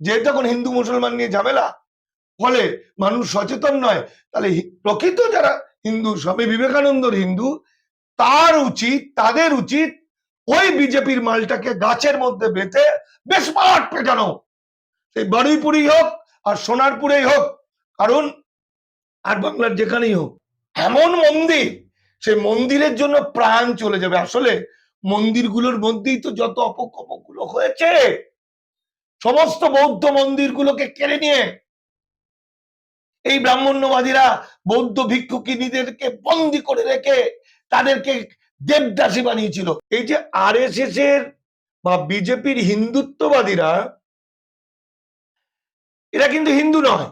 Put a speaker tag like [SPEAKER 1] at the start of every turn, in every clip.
[SPEAKER 1] যেহেতু এখন হিন্দু মুসলমান নিয়ে ঝামেলা, ফলে মানুষ সচেতন নয়, তাহলে প্রকৃত যারা হিন্দু, স্বামী বিবেকানন্দর হিন্দু, তার উচিত, তাদের উচিত ওই বিজেপির মালটাকে গাছের মধ্যে বেঁধে বেশ মাঠ পেটানো। সেই বারুইপুরেই হোক আর সোনারপুরেই হোক, কারণ আর বাংলার যেখানেই হোক, এমন মন্দির, সেই মন্দিরের জন্য প্রাণ চলে যাবে। আসলে মন্দিরগুলোর মধ্যেই তো যত অপকর্মগুলো হয়েছে সমস্ত বৌদ্ধ মন্দিরগুলোকে কেড়ে নিয়ে এই ব্রাহ্মণ্যবাদীরা বৌদ্ধ ভিক্ষুকিনীদেরকে বন্দি করে রেখে তাদেরকে দেবদাসী বানিয়েছিল। এই যে আর এর বা বিজেপির হিন্দুত্ববাদীরা, এরা কিন্তু হিন্দু নয়।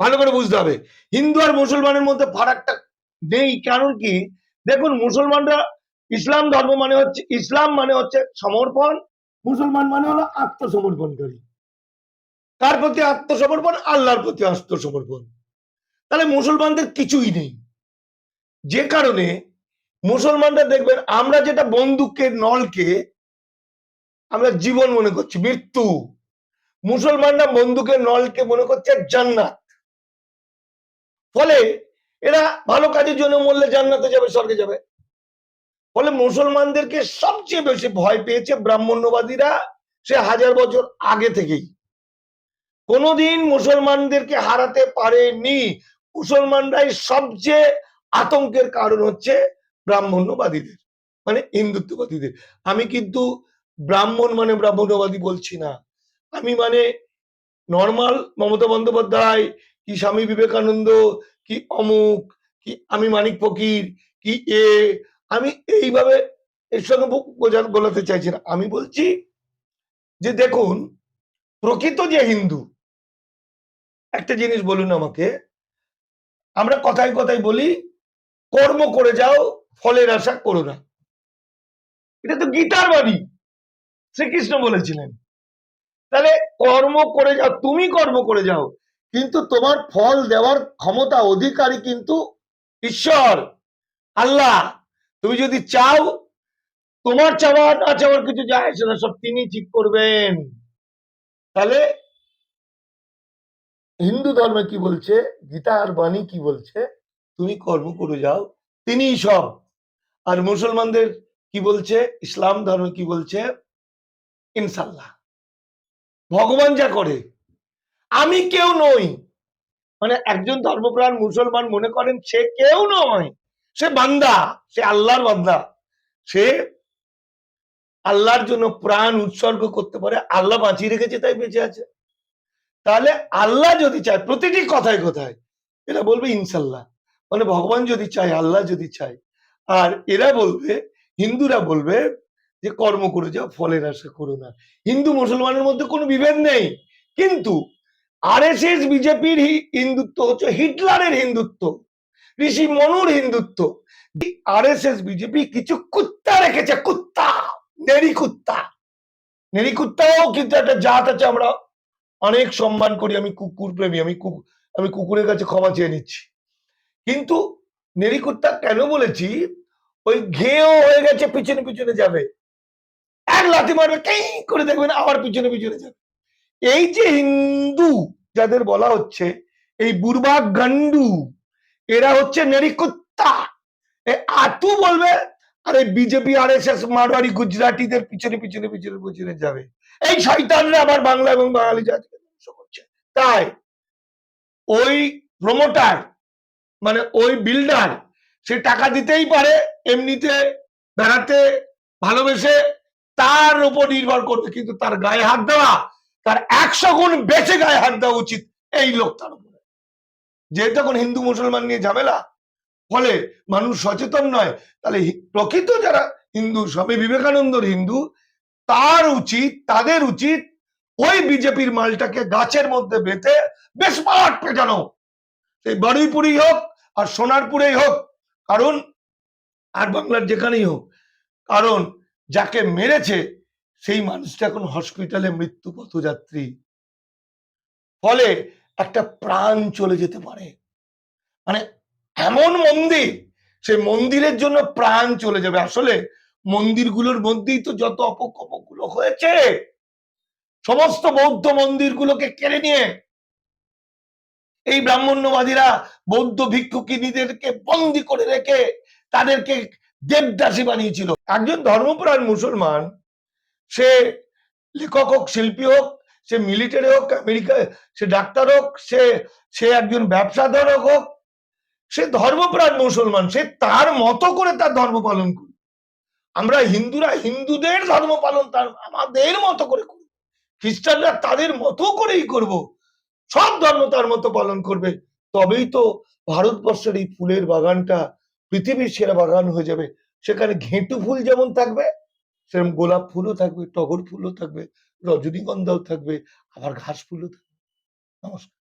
[SPEAKER 1] ভালো করে বুঝতে হবে। হিন্দু আর মুসলমানের মধ্যে ফারাকটা নেই। কারণ কি? দেখুন, মুসলমানরা ইসলাম ধর্ম মানে হচ্ছে, ইসলাম মানে হচ্ছে সমর্পণ, মুসলমান মানে হলো আত্মসমর্পণকারী। কার প্রতি আত্মসমর্পণ? আল্লাহর প্রতি আত্মসমর্পণ। তাহলে মুসলমানদের কিছুই নেই। যে কারণে মুসলমানরা দেখবেন, আমরা যেটা বন্দুকের নলকে আমরা জীবন মনে করছি, মৃত্যু। মুসলমানরা বন্দুকের নলকে মনে করছে জান্নাত। ফলে এরা ভালো কাজের জন্য মরলে জান্নাতে যাবে, স্বর্গে যাবে। ফলে মুসলমানদেরকে সবচেয়ে বেশি ভয় পেয়েছে ব্রাহ্মণ্যবাদীরা সে হাজার বছর আগে থেকেই। কোনোদিন মুসলমানদেরকে হারাতে পারেনি। মুসলমানরাই সবচেয়ে আতঙ্কের কারণ হচ্ছে ব্রাহ্মণ্যবাদীদের মানে হিন্দুত্ববাদীদের। আমি কিন্তু ব্রাহ্মণ মানে ব্রাহ্মণ্যবাদী বলছি না। আমি মানে নর্মাল মমতা বন্দ্যোপাধ্যায়, কি স্বামী বিবেকানন্দ, কি অমুক, কি আমি মানিক ফকির, কি এ। আমি এইভাবে এর সঙ্গে বোঝান চাইছি না। আমি বলছি যে দেখুন, প্রকৃত যে হিন্দু একটা জিনিস বলুন আমাকে। আমরা কথায় কথায় বলি, কর্ম করে যাও, ফলের আশা করো না। এটা তো গীতার বাণী, শ্রীকৃষ্ণ বলেছিলেন। তাহলে কর্ম করে যাও, তুমি কর্ম করে যাও, কিন্তু তোমার ফল দেওয়ার ক্ষমতা, অধিকারী কিন্তু ঈশ্বর, আল্লাহ। তুমি যদি চাও, তোমার চাওয়া না চাওয়ার কিছু যায়, সেটা সব তিনি ঠিক করবেন। তাহলে হিন্দু ধর্মে কি বলছে? গীতা আর বাণী কি বলছে? তুমি কর্ম করে যাও, তিনিই সব। আর মুসলমানদের কি বলছে? ইসলাম ধর্ম কি বলছে? ইনশাল্লাহ ভগবান যা করে। আমি কেউ নই। মানে একজন ধর্মপ্রাণ মুসলমান মনে করেন সে কেউ নয়। সে বান্দা, সে আল্লাহর বান্দা। সে আল্লাহর জন্য প্রাণ উৎসর্গ করতে পারে। আল্লাহ বাঁচিয়ে রেখেছে, তাই বেঁচে আছে। তাহলে আল্লাহ যদি চায়, প্রতিটি কথায় কথায়? এরা বলবে ইনশাল্লাহ মানে ভগবান যদি চায়, আল্লাহ যদি চায়। আর এরা বলবে, হিন্দুরা বলবে যে কর্ম করে যাও, ফলের আশা করো না। হিন্দু মুসলমানের মধ্যে কোনো বিভেদ নেই। কিন্তু আর এস এস বিজেপির হিন্দুত্ব হচ্ছে হিটলারের হিন্দুত্ব। ঋষি মনুর Hindutva. R S S BJP কিছু কুত্তা রেখেছে, কুত্তা নেরি কুত্তা। নেরি কুত্তাও কিন্তু একটা জাত আছে, আমরা অনেক সম্মান করি, আমি কুকুর প্রেমী আমি আমি কুকুরের কাছে ক্ষমা চেয়ে নিচ্ছি। কিন্তু নেরি কুত্তা কেন বলেছি? ওই ঘেও হয়ে গেছে, পিছনে পিছনে যাবে। এক লাথি মারবে, কেই করে দেখবেন আবার পিছনে পিছনে যাবে। এই যে হিন্দু, যাদের বলা হচ্ছে, এই বুর্বাক গান্ডু এরা হচ্ছে নেরিকুত্তা আতু বলবে, আরে BJP R S S Marwari, গুজরাটিদের পিছনে পিছনে পিছনে পিছনে যাবে। এই শয়তানরা আবার বাংলা এবং বাঙালি জাতিকে ধ্বংস করছে। তাই ওই প্রমোটার মানে ওই বিল্ডার সে টাকা দিতেই পারে, এমনিতে বেড়াতে ভালোবেসে তার উপর নির্ভর করবে। কিন্তু তার গায়ে হাত দেওয়া, তার একশো গুণ বেঁচে গায়ে হাত দেওয়া উচিত এই লোকটার উপরে। যেহেতু এখন হিন্দু মুসলমান নিয়ে ঝামেলা, ফলে মানুষ সচেতন নয়, তাহলে প্রকৃত যারা হিন্দু, স্বামী বিবেকানন্দর হিন্দু, তার উচিত, তাদের উচিত ওই বিজেপির মালটাকে গাছের মধ্যে বেঁধে বেশ মাঠ পেটানো। সেই বারুইপুরেই হোক আর সোনারপুরেই হোক, কারণ আর বাংলার যেখানেই হোক, কারণ যাকে মেরেছে সেই মানুষটা এখন হসপিটালে মৃত্যু পথযাত্রী। ফলে একটা প্রাণ চলে যেতে পারে। মানে এমন মন্দির, সেই মন্দিরের জন্য প্রাণ চলে যাবে। আসলে মন্দিরগুলোর মধ্যেই তো যত অপকর্মগুলো হয়েছে সমস্ত বৌদ্ধ মন্দিরগুলোকে কেড়ে নিয়ে এই ব্রাহ্মণ্যবাদীরা বৌদ্ধ ভিক্ষুকিনীদেরকে বন্দি করে রেখে তাদেরকে দেবদাসী বানিয়েছিল। একজন ধর্মপ্রাণ মুসলমান, সে লেখক হোক, শিল্পী হোক, সে মিলিটারি হোক, আমেরিকা, সে ডাক্তার হোক, সে সে একজন ব্যবসাদার হোক সে ধর্মপ্রাণ মুসলমান, সে তার মতো করে তার ধর্ম পালন করবে আমরা হিন্দুরা হিন্দুদের ধর্ম পালন তার, আমাদের মতো করে করব খ্রিস্টানরা তাদের মতো করেই করব। সব ধর্ম তার মতো পালন করবে। তবেই তো ভারতবর্ষের এই ফুলের বাগানটা পৃথিবীর সেরা বাগান হয়ে যাবে। সেখানে ঘেঁটু ফুল যেমন থাকবে সেরকম গোলাপ ফুলও থাকবে, টগর ফুলও থাকবে, রজনীগন্ধাও থাকবে, আবার ঘাস ফুলও থাকবে। নমস্কার।